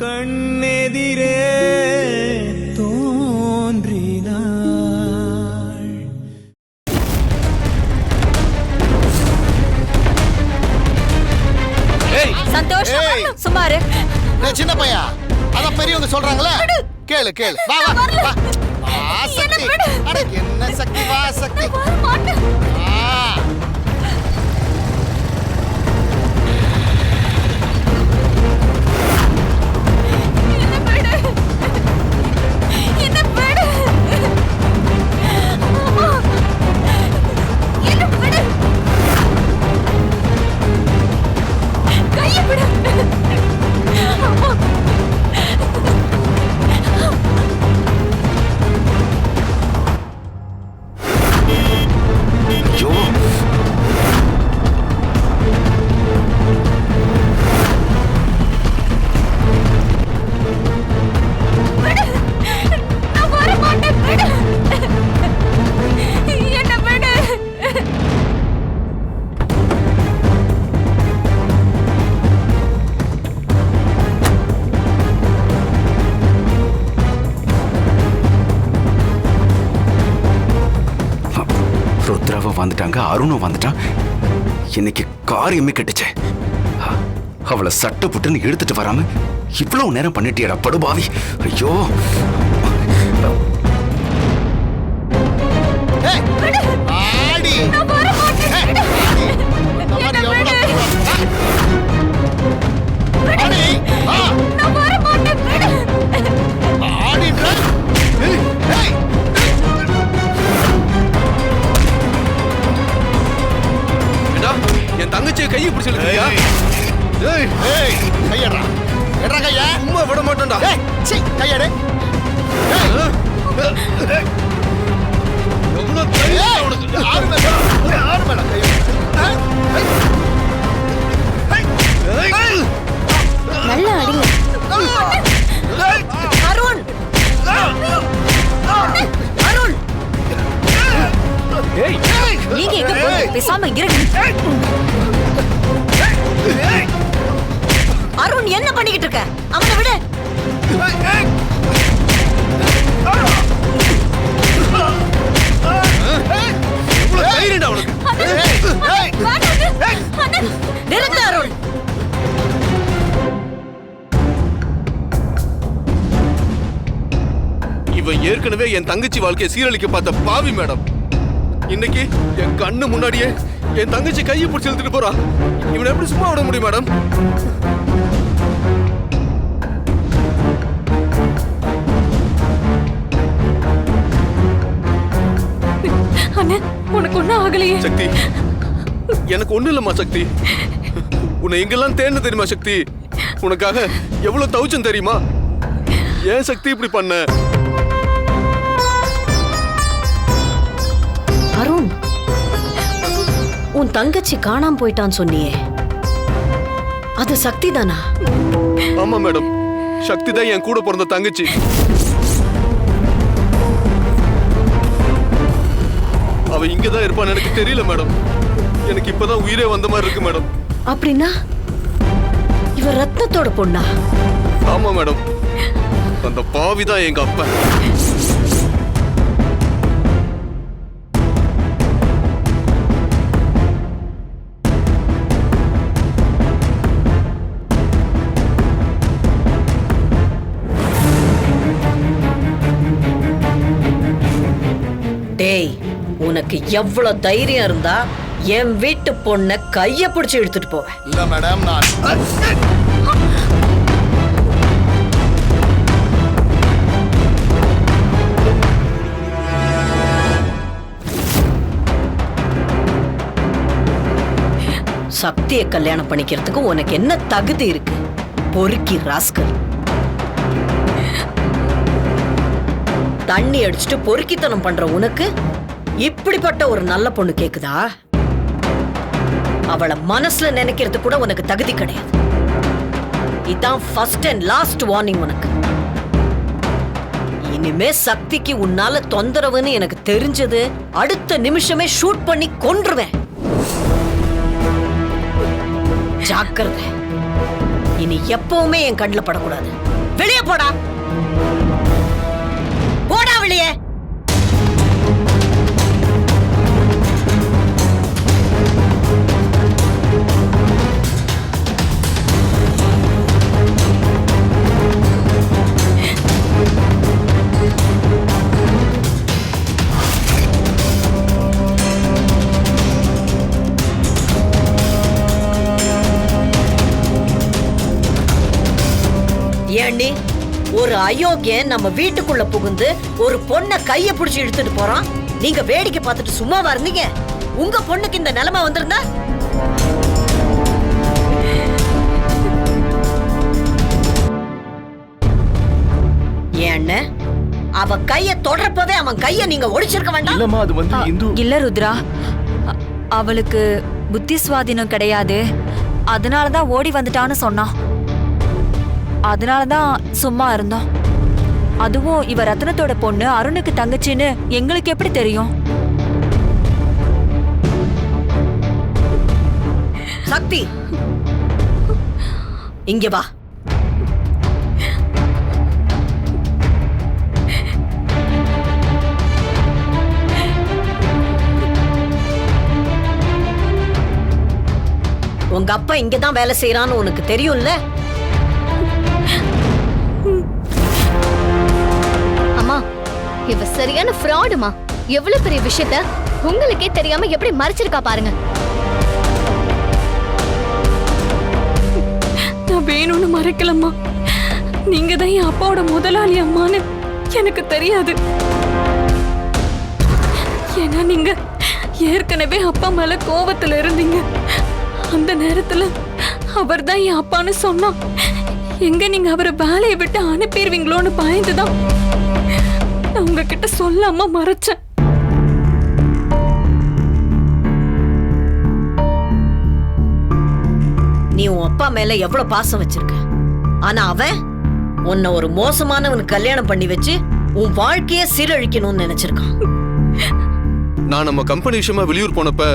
கண்ணெதிரே தோன்றினாள். ஏய் சந்தோஷ் ஏய். சுமாரு சின்ன பையா அதான் பெரியவங்க சொல்றாங்களே கேளு கேளு. வா வா வா. சக்தி. அட என்ன சக்தி? வா சக்தி. ருத்ராவும் வந்துட்டாங்க அருணும் வந்துட்டான். இன்னைக்கு காரியமே கெட்டுச்சு. அவளை சட்டை புட்டுன்னு எடுத்துட்டு வராம இவ்வளவு நேரம் பண்ணிட்டியடா படுபாவி. ஐயோ. கையை பிடிச்சு இழுக்கிறியா ஏய். ஏய். கையடா. எடா கையா? சும்மா விட மாட்டேன்டா. ஏய் சீ கையடு. இவன் ஏற்கனவே என் தங்கச்சி வாழ்க்கையை சீரழிக்க பார்த்த பாவி மேடம். இன்னைக்கு என் கண்ணு முன்னாடியே என் தங்கச்சி கையை பிடிச்சி இழுத்துட்டு போறா. இவனை எப்படி சும்மா விட முடியும் மேடம்? உனக்கு ஒண்ணும் ஆகலையே. சக்தி எனக்கு ஒண்ணு இல்லம்மா சக்தி. உன்னை எங்கெல்லாம் தேன்னு தெரியுமா சக்தி? உனக்காக எவ்வளவு தவிச்சம் தெரியுமா? ஏன் சக்தி இப்படி பண்ண? உன் தங்கச்சி காணாம போயிட்டான்னு சொன்னியே. அது சக்தி தானா ஆமா மேடம். சக்தி தான் என் கூட பிறந்த தங்கச்சி. அவ இங்கதான் இருப்பான்னு எனக்கு தெரியல மேடம். எனக்கு இப்பதான் உயிரே வந்த மாதிரி இருக்கு மேடம். அப்படின்னா இவ ரத்னத்தோட பொண்ணா? ஆமா மேடம். அந்த பாவி தான் எங்க அப்பா. டேய் உனக்கு எவ்வளவு தைரியம் இருந்தா என் வீட்டு பொண்ண கைய பிடிச்சு எடுத்துட்டு போவேன். இல்ல மேடம் நான் சக்தியை கல்யாணம் பண்ணிக்கிறதுக்கு உனக்கு என்ன தகுதி இருக்கு? பொறுக்கி ராஸ்கல். தண்ணி அடிச்சுட்டு பொறுக்கித்தனம் பண்ற உனக்கு இப்படிப்பட்ட ஒரு நல்ல பொண்ணு கேக்குதா? அவளை மனசுல நினைக்கிறது கூட உனக்கு தகுதி கிடையாது. இதான் ஃபர்ஸ்ட் அண்ட் லாஸ்ட் வார்னிங் உனக்கு. இனிமே சக்திக்கு உன்னால தொந்தரவுன்னு எனக்கு தெரிஞ்சது. அடுத்த நிமிஷமே ஷூட் பண்ணி கொன்றுவேன். ஜாக்கிரதை. இனி எப்பவுமே என் கண்ணில் படக்கூடாது. வெளியே போடா போடா. ஏண்டி? ஒரு அயோக்கியன் நம்ம வீட்டுக்குள்ள புகுந்து ஒரு பொண்ணை கைய பிடிச்சு இழுத்துட்டு போறான். நீங்க வேடிக்கை பார்த்துட்டு சும்மாவா இருந்தீங்க? உங்க பொண்ணுக்கு இந்த நிலைமை வந்திருந்தா? ஏன்னு அவ கைய தொடரப்பவே அவன் கைய நீங்க ஒடிச்சிருக்க வேண்டாம். இல்லம்மா அது வந்து இந்து. இல்ல ருத்ரா. அவளுக்கு புத்தி சுவாதீனம் கிடையாது. அதனால தான் ஓடி வந்துட்டான்னு சொன்னான். அதனால தான் சும்மா இருந்தோம். அதுவும் இவ ரத்னத்தோட பொண்ணு அருணுக்கு தங்கச்சின்னு எங்களுக்கு எப்படி தெரியும்? சக்தி! இங்க வா. உங்க அப்பா இங்கதான் வேலை செய்யறான்னு உனக்கு தெரியும்ல? இவ சரியான ஃப்ராடுமா எவ்வளவு பெரிய விஷயத்த உங்களுக்கே தெரியாம எப்படி மறைச்சிருக்கா பாருங்க. நான் வேணும்னு மறைக்கலம்மா. நீங்க தான் என் அப்பாவோட முதலாளி அம்மான்னு எனக்கு தெரியாது. ஏன்னா நீங்க ஏற்கனவே அப்பா மேல கோவத்துல இருந்தீங்க. அந்த நேரத்துல அவர் தான் என் அப்பான்னு சொன்னா எங்க நீங்க அவரை வேலையை விட்டு அனுப்பிடுவீங்களோன்னு பயந்துதான். நான் உங்ககிட்ட சொல்லாம மறைச்சேன். நீ உன் அப்பா மேல எவ்வளவு பாசம் வச்சிருக்க? ஆனா அவன் உன்னை ஒரு மோசமானவனுக்கு கல்யாணம் பண்ணி வச்சு உன் வாழ்க்கைய சீரழிக்கணும்னு நினைச்சிருக்கான். நான் நம்ம கம்பெனி விஷயமா வெளியூர் போனப்ப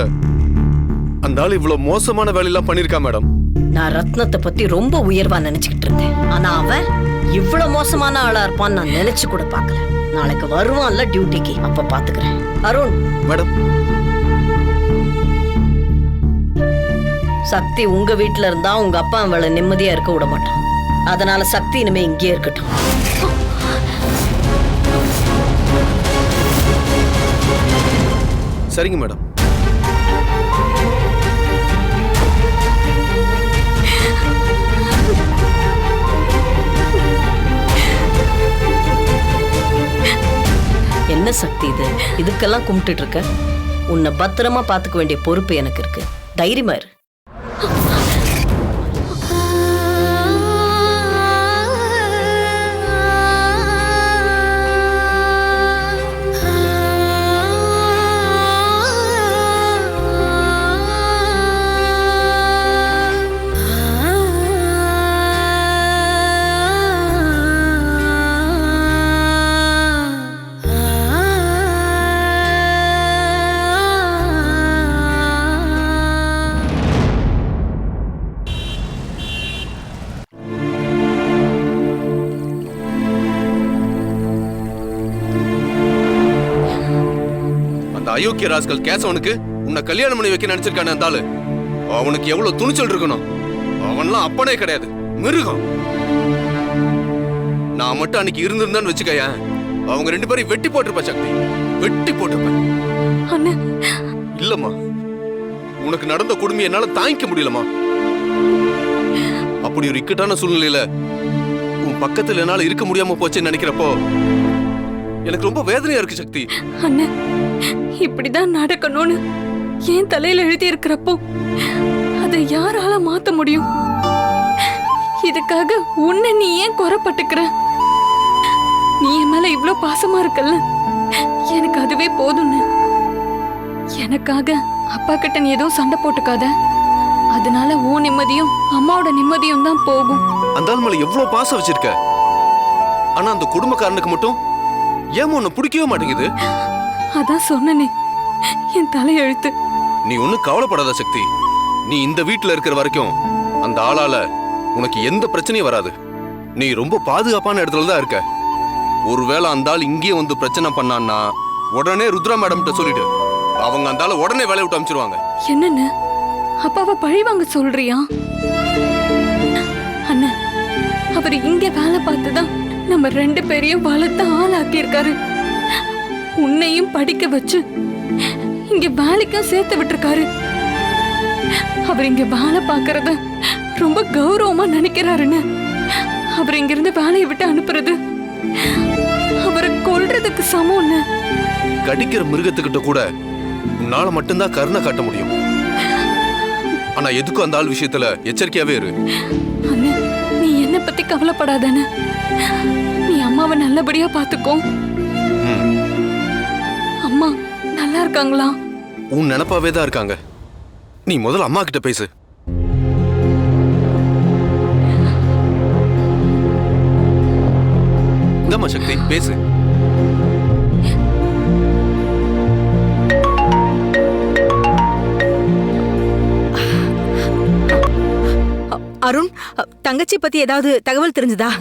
அந்த ஆள் இவ்வளவு மோசமான வேலையெல்லாம் பண்ணிருக்கா மேடம். நான் ரத்னத்தை பத்தி ரொம்ப உயர்வா நினைச்சுக்கிட்டு இருந்தேன். ஆனா அவன் இவ்வளவு மோசமான ஆளா இருப்பான்னு நான் நினைச்சு கூட பார்க்கல. நாளைக்கு வருவான்ல டியூட்டிக்கு அப்ப பாத்துக்கிறேன். அருண். மேடம். சக்தி உங்க வீட்ல இருந்தா உங்க அப்பா அவளை நிம்மதியா இருக்க விட மாட்டான். அதனால சக்தி இனிமே இங்கேயே இருக்கட்டும். சரிங்க மேடம். சக்தி இது. இதுக்கெல்லாம் கும்பிட்டுட்டு இருக்க. உன்னை பத்திரமா பார்த்துக்க வேண்டிய பொறுப்பு எனக்கு இருக்கு. தைரியமா இரு. அந்த அயோக்கிய ராஸ்கல் கேசவனுக்கு உன்னை கல்யாணம் பண்ணி வைக்க நினைச்சிருக்கானே அந்த ஆளு. அவனுக்கு எவ்வளவு துணிச்சல் இருக்கணும்? அவன்லாம் அப்பனே கிடையாது. மிருகம். நான் மட்டும் அன்னைக்கு இருந்திருந்தான்னு வச்சுக்கயேன் அவங்க ரெண்டு பேரையும் வெட்டி போட்டிருப்ப சக்தி. வெட்டி போட்டிருப்பேன் இல்லம்மா. உனக்கு நடந்த கொடுமை என்னால தாங்கிக்க முடியலம்மா. அப்படி ஒரு இக்கட்டான சூழ்நிலையில உன் பக்கத்துல என்னால இருக்க முடியாம போச்சேன்னு நினைக்கிறப்போ எனக்கு ரொம்ப வேதனையா இருக்கு சக்தி. அண்ணன் இப்படிதான் நடக்கணும்னு ஏன் தலையில எழுதி இருக்கிறப்போ அதை யாரால மாத்த முடியும்? இதுக்காக உன்னை நீ ஏன் குறப்பட்டுக்கிற நீ என் மேல இவ்வளவு பாசமா இருக்கல்ல? எனக்கு அதுவே போதும்னு. எனக்காக அப்பா கிட்ட நீ எதுவும் சண்டை போட்டுக்காத. அதனால உன் நிம்மதியும் அம்மாவோட நிம்மதியும் தான் போகும். அந்த மேல எவ்வளவு பாசம் வச்சிருக்க? ஆனா அந்த குடும்பக்காரனுக்கு மட்டும் ஏமா உன்னை பிடிக்கவே மாட்டேங்குது? அதான் சொன்னனே. என் தலையெழுத்து நீ ஒண்ணும் கவலைப்படாத சக்தி. நீ இந்த வீட்டுல இருக்கிற வரைக்கும் அந்த ஆளால உனக்கு எந்த பிரச்சனையும் வராது. நீ ரொம்ப பாதுகாப்பான இடத்துல தான் இருக்க. ஒருவேளை அந்த ஆள் இங்கேயே வந்து பிரச்சனை பண்ணான்னா உடனே ருத்ரா மேடம் கிட்ட சொல்லிடு. அவங்க அந்த ஆளை உடனே வேலையை விட்டு அனுப்பிச்சிருவாங்க என்னன்னு? அப்பாவை பழி வாங்க சொல்றியா? அண்ணன் அவர் இங்க வேலை பார்த்துதான் நம்ம ரெண்டு பேரையும் வளர்த்து ஆளாக்கி இருக்காரு உன்னையும் படிக்க வச்சு இங்க வேலைக்கும் சேர்த்து விட்டுருக்காரு. அவர் இங்க வேலை பார்க்கறத ரொம்ப கௌரவமா நினைக்கிறாருன்னு அவர் இங்க இருந்து வேலையை விட்டு அனுப்புறது. அவரை கொல்றதுக்கு சமம்னு. கடிக்கிற மிருகத்துக்கிட்ட கூட உன்னால மட்டும்தான் கருணை காட்ட முடியும். ஆனா எதுக்கும் அந்த ஆள் விஷயத்துல எச்சரிக்கையாவே இரு. அண்ணா நீ என்ன பத்தி கவலைப்படாதானே நீ அம்மாவை நல்லபடியா பாத்துக்கோ நல்லா இருக்காங்களா? உன் நினப்பாவே தான் இருக்காங்க. நீ முதல்ல அம்மா கிட்ட பேசு. இந்தம்மா சக்தி பேசு. அருண் தங்கச்சி பத்தி ஏதாவது தகவல் தெரிஞ்சதா?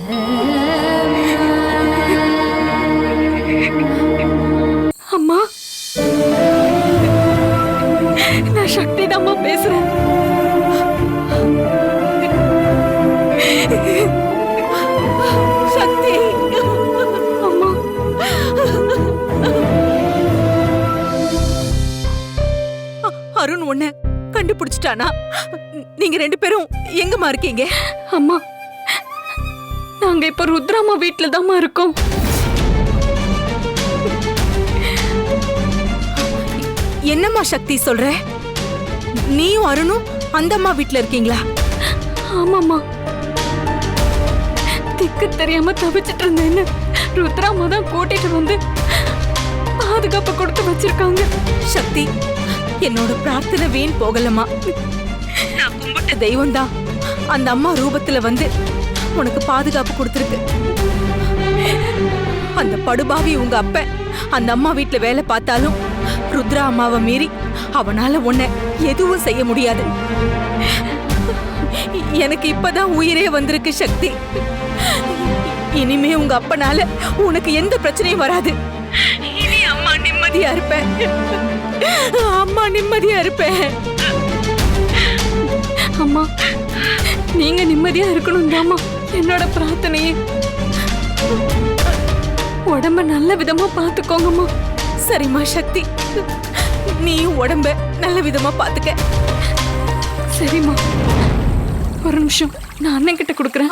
அம்மா சக்தி தாம்மா பேசுறேன் சக்தி அம்மா? அருண் உன்ன கண்டுபிடிச்சிட்டானா? நீங்க ரெண்டு பேரும் எங்கம்மா இருக்கீங்க? அம்மா நாங்க இப்ப ருத்ராமா வீட்டுல தாம்மா இருக்கோம். என்னம்மா சக்தி சொல்ற? நீயும் அருணும் அந்த அம்மா வீட்ல இருக்கீங்களா? ஆமாம்மா. திக்கு தெரியாம தவிச்சிட்டு இருந்தேன்னு ருத்ராமா தான் கூட்டிட்டு வந்து பாதுகாப்பு கொடுத்து வச்சிருக்காங்க. சக்தி என்னோட பிரார்த்தனை வீண் போகலம்மா. நான் கும்பிட்ட தெய்வம் தான் அந்த அம்மா ரூபத்துல வந்து உனக்கு பாதுகாப்பு கொடுத்துருக்கு. அந்த படுபாவி உங்க அப்ப அந்த அம்மா வீட்ல வேலை பார்த்தாலும் ருத்ரா அம்மாவை மீறி அவனால உன்னை எதுவும் செய்ய முடியாது. எனக்கு இப்பதான் உயிரே வந்திருக்கு சக்தி. இனிமே உங்க அப்பனால உனக்கு எந்த பிரச்சனையும் வராது. இனி அம்மா நிம்மதியா இருப்பேன். அம்மா நிம்மதியா இருப்பேன். அம்மா நீங்க நிம்மதியா இருக்கணும் தாமா என்னோட பிரார்த்தனையே. உடம்ப நல்ல விதமா பாத்துக்கோங்கம்மா. சரிம்மா சக்தி. நீயும் உடம்ப நல்ல விதமா பாத்துக்க. சரிம்மா. ஒரு நிமிஷம். நான் அண்ணன் கிட்ட கொடுக்குறேன்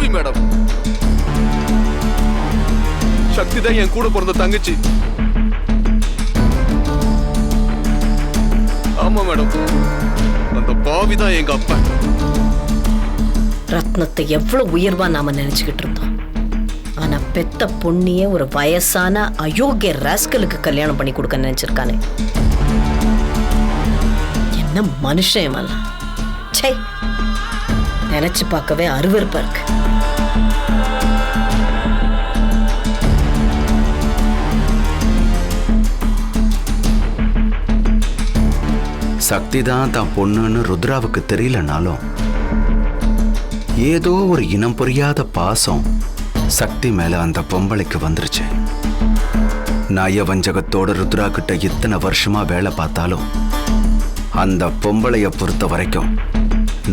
பாவி மேடம். சக்தி தான் என் கூட பிறந்த தங்கச்சி. ஆமா மேடம். அந்த பாவி தான் எங்க அப்பா. ரத்னத்தை எவ்வளவு உயர்வா நாம நினைச்சுக்கிட்டு இருந்தோம். ஆனா பெத்த பொண்ணியே ஒரு வயசான அயோக்கிய ராஸ்கலுக்கு கல்யாணம் பண்ணி கொடுக்க நினைச்சிருக்கானே. என்ன மனுஷன் இவன். நினைச்சு பார்க்கவே அருவருப்பா இருக்கு. சக்தி தான் தான் பொண்ணுன்னு ருத்ராவுக்கு தெரியலனாலும் ஏதோ ஒரு இனம் புரியாத பாசம் சக்தி மேல அந்த பொம்பளைக்கு வந்துருச்சு. நயவஞ்சகத்தோட ருத்ரா கிட்ட இத்தனை வருஷமா வேலை பார்த்தாலும் அந்த பொம்பளைய பொறுத்த வரைக்கும்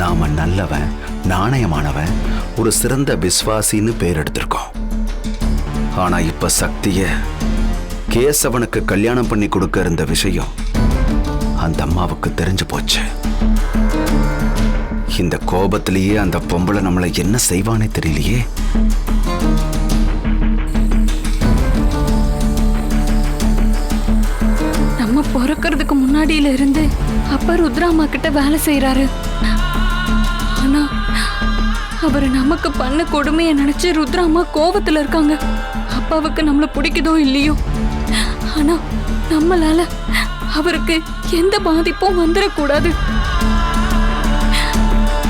நாம நல்லவன் நாணயமானவன் ஒரு சிறந்த விஸ்வாசின்னு பேர் எடுத்திருக்கோம். ஆனா இப்ப சக்திய கேசவனுக்கு கல்யாணம் பண்ணி கொடுக்க இருந்த விஷயம் அந்த அம்மாவுக்கு தெரிஞ்சு போச்சு. இந்த கோபத்திலேயே அந்த பொம்பளை நம்மளை என்ன செய்வானே தெரியலையே. நம்ம பிறக்கிறதுக்கு முன்னாடியில இருந்து அப்பா ருத்ராமா கிட்ட வேலை செய்யறாரு ஆனா அவர் நமக்கு பண்ண கொடுமையை நினைச்சு ருத்ராமா கோபத்துல இருக்காங்க. அப்பாவுக்கு நம்மள பிடிக்குதோ இல்லையோ. ஆனா நம்மளால அவருக்கு எந்த பாதிப்பும் வந்துடக்கூடாது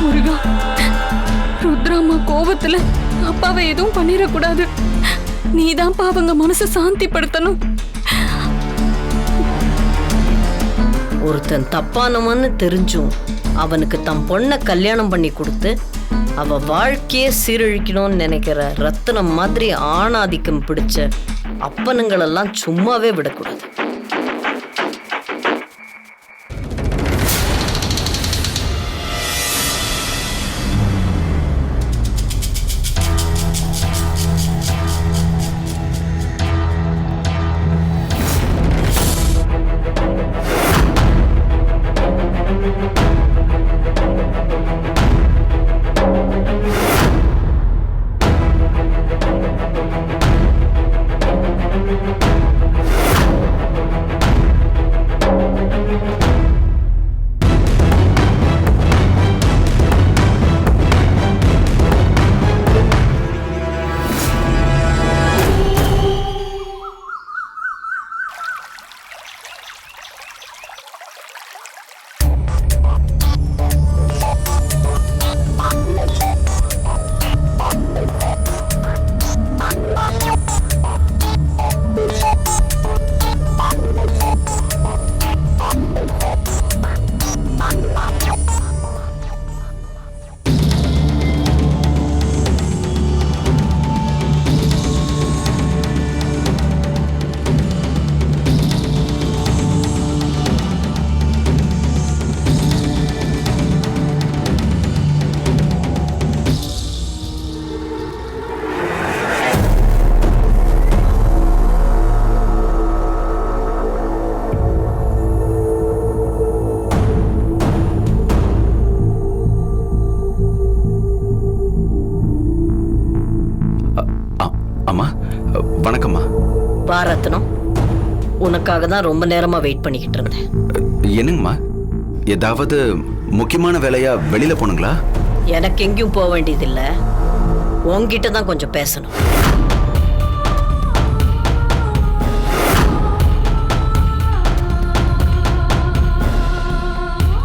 முருகா ருத்ராமா கோபத்துல அப்பாவை எதுவும் பண்ணிடக்கூடாது நீதான்ப்பா அவங்க மனசை சாந்திப்படுத்தணும். ஒருத்தன் தப்பானவன்னு தெரிஞ்சும் அவனுக்கு தம் பொண்ணை கல்யாணம் பண்ணி கொடுத்து அவ வாழ்க்கையே சீரழிக்கணும்னு நினைக்கிற ரத்தனம் மாதிரி ஆணாதிக்கம் பிடிச்ச அப்பனுங்களெல்லாம் சும்மாவே விடக்கூடாது. உனக்காக தான் ரொம்ப நேரமா வெயிட் பண்ணிக்கிட்டு இருந்தேன். என்னங்கம்மா? ஏதாவது முக்கியமான வேலையா வெளியில போனுங்களா எனக்கு எங்கேயும் போக வேண்டியதில்ல. உன்கிட்ட தான் கொஞ்சம் பேசணும்.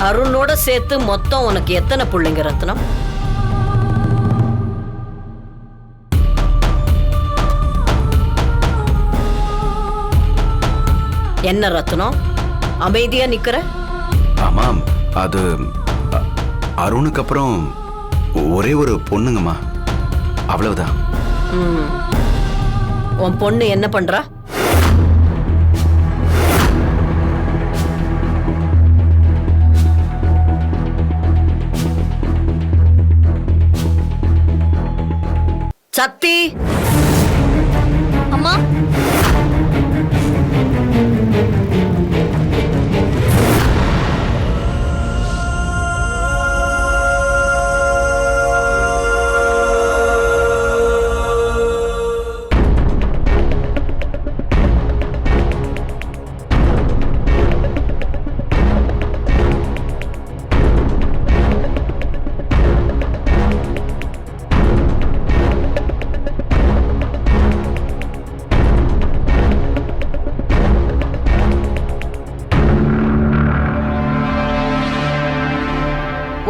அருணோட சேர்த்து மொத்தம் உனக்கு எத்தனை பிள்ளைங்க ரத்னம்? என்ன ரத்னம்? அமைதியா நிக்கிற? ஆமாம் அது அருணுக்கு அப்புறம் ஒரே ஒரு பொண்ணுங்கம்மா. அவ்வளவுதான். உன் பொண்ணு என்ன பண்றா? சக்தி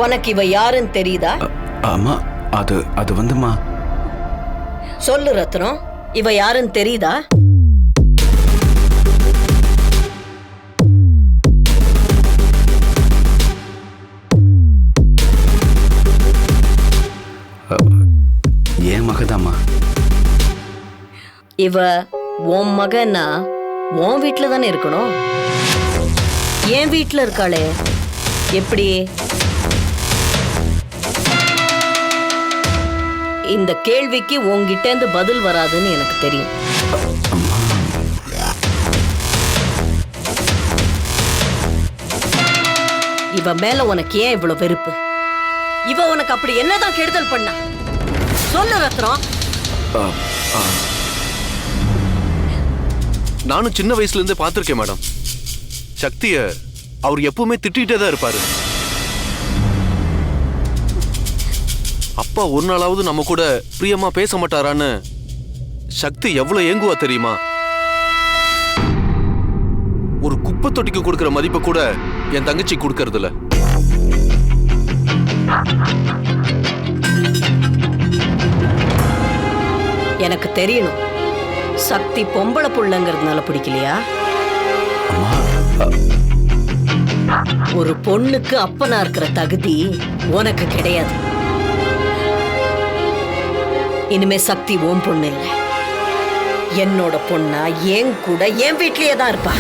உனக்கு இவ யாருன்னு தெரியுதா? ஆமா அது அது வந்துமா? சொல்லு ரத்னம். இவ யாருன்னு தெரியுதா? ஏன் மகதாம்மா? இவ உன் மகன்னா உன் வீட்டில் தானே இருக்கணும்? என் வீட்டில் இருக்காளே? எப்படி? இந்த கேள்விக்கு உங்ககிட்ட இருந்து பதில் வராதுன்னு எனக்கு தெரியும். இவ மேல உனக்கு ஏன் இவ்வளவு வெறுப்பு? இவ உனக்கு அப்படி என்னதான் கெடுதல் பண்ணா? சொல்லு ரத்னம். நானும் சின்ன வயசுல இருந்தே பார்த்திருக்கேன் மேடம். சக்திய அவர் எப்பவுமே திட்டிகிட்டே தான் இருப்பாரு. அப்பா ஒரு நாளாவது நம்ம கூட பிரியமா பேச மாட்டாரான்னு சக்தி எவ்வளவு ஏங்குவா தெரியுமா? ஒரு குப்பை தொட்டிக்கு கொடுக்கிற மதிப்பை கூட என் தங்கச்சி கொடுக்கறது இல்ல எனக்கு தெரியணும். சக்தி பொம்பளை புள்ளங்கிறதுனால பிடிக்கலையா? ஒரு பொண்ணுக்கு அப்பனா இருக்கிற தகுதி உனக்கு கிடையாது. இனிமே சக்தி ஓம் பொண்ணு இல்லை. என்னோட பொண்ணா என் கூட என் வீட்லயே தான் இருப்பா.